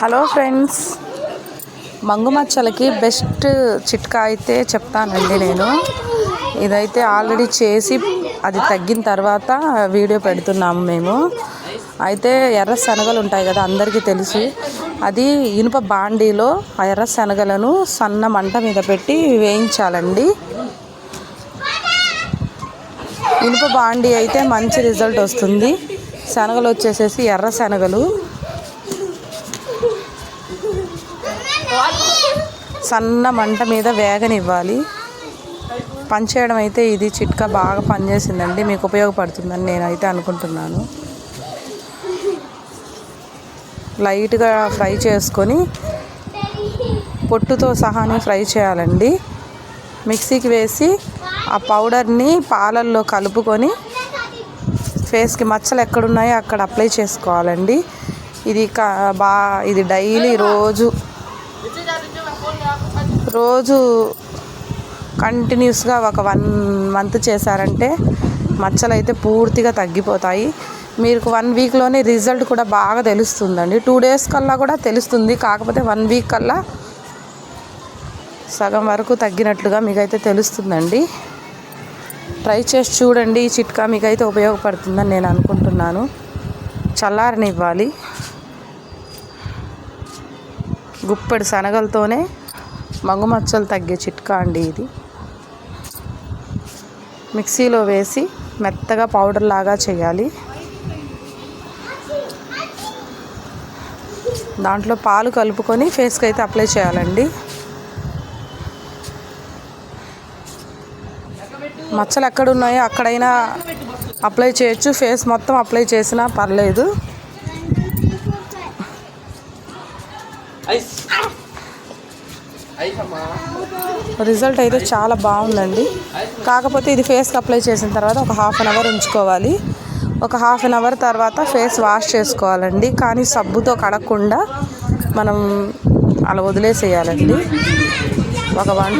Hello friends. మంగుమచ్చలకి best చిట్కా అయితే చెప్తానండి నేను. ఇదైతే ఆల్రెడీ చేసి అది తగ్గిన తర్వాత వీడియో పెడుతున్నాము మేము. అయితే ఎర్ర శనగలు ఉంటాయి కదా అందరికీ తెలిసి. అది ఇనుప బాండీలో ఆ ఎర్ర శనగలను సన్న మంట మీద పెట్టి వేయించాలండి. ఇనుప బాండీ అయితే మంచి రిజల్ట్ వస్తుంది. శనగలు వచ్చేసేసి ఎర్ర శనగలు. సన్న మంట మీద వేగనివ్వాలి. పనిచేయడం అయితే ఇది చిట్కా బాగా పనిచేసిందండి మీకు ఉపయోగపడుతుందని నేనైతే అనుకుంటున్నాను. లైట్గా ఫ్రై చేసుకొని పొట్టుతో సహానే ఫ్రై చేయాలండి. మిక్సీకి వేసి ఆ పౌడర్ని పాలల్లో కలుపుకొని ఫేస్కి మచ్చలు ఎక్కడున్నాయో అక్కడ అప్లై చేసుకోవాలండి. ఇది కా బా ఇది డైలీ రోజు రోజు కంటిన్యూస్గా ఒక వన్ మంత్ చేశారంటే మచ్చలు అయితే పూర్తిగా తగ్గిపోతాయి. మీకు వన్ వీక్లోనే రిజల్ట్ కూడా బాగా తెలుస్తుందండి. టూ డేస్ కల్లా కూడా తెలుస్తుంది. కాకపోతే వన్ వీక్ కల్లా సగం వరకు తగ్గినట్లుగా మీకైతే తెలుస్తుందండి. ట్రై చేసి చూడండి. ఈ చిట్కా మీకైతే ఉపయోగపడుతుందని నేను అనుకుంటున్నాను. చల్లారనివ్వాలి. గుప్పెడు శనగలతోనే మంగు మచ్చలు తగ్గే చిట్కా అండి ఇది. మిక్సీలో వేసి మెత్తగా పౌడర్ లాగా చేయాలి. దాంట్లో పాలు కలుపుకొని ఫేస్కి అయితే అప్లై చేయాలండి. మచ్చలు ఎక్కడ ఉన్నాయో అక్కడైనా అప్లై చేయొచ్చు. ఫేస్ మొత్తం అప్లై చేసినా పర్లేదు. ఐస్. రిజల్ట్ అయితే చాలా బాగుందండి. కాకపోతే ఇది ఫేస్కి అప్లై చేసిన తర్వాత ఒక హాఫ్ అన్ అవర్ ఉంచుకోవాలి. ఒక హాఫ్ అన్ అవర్ తర్వాత ఫేస్ వాష్ చేసుకోవాలండి. కానీ సబ్బుతో కడగకుండా మనం అలా వదిలేసేయాలండి. ఒక వన్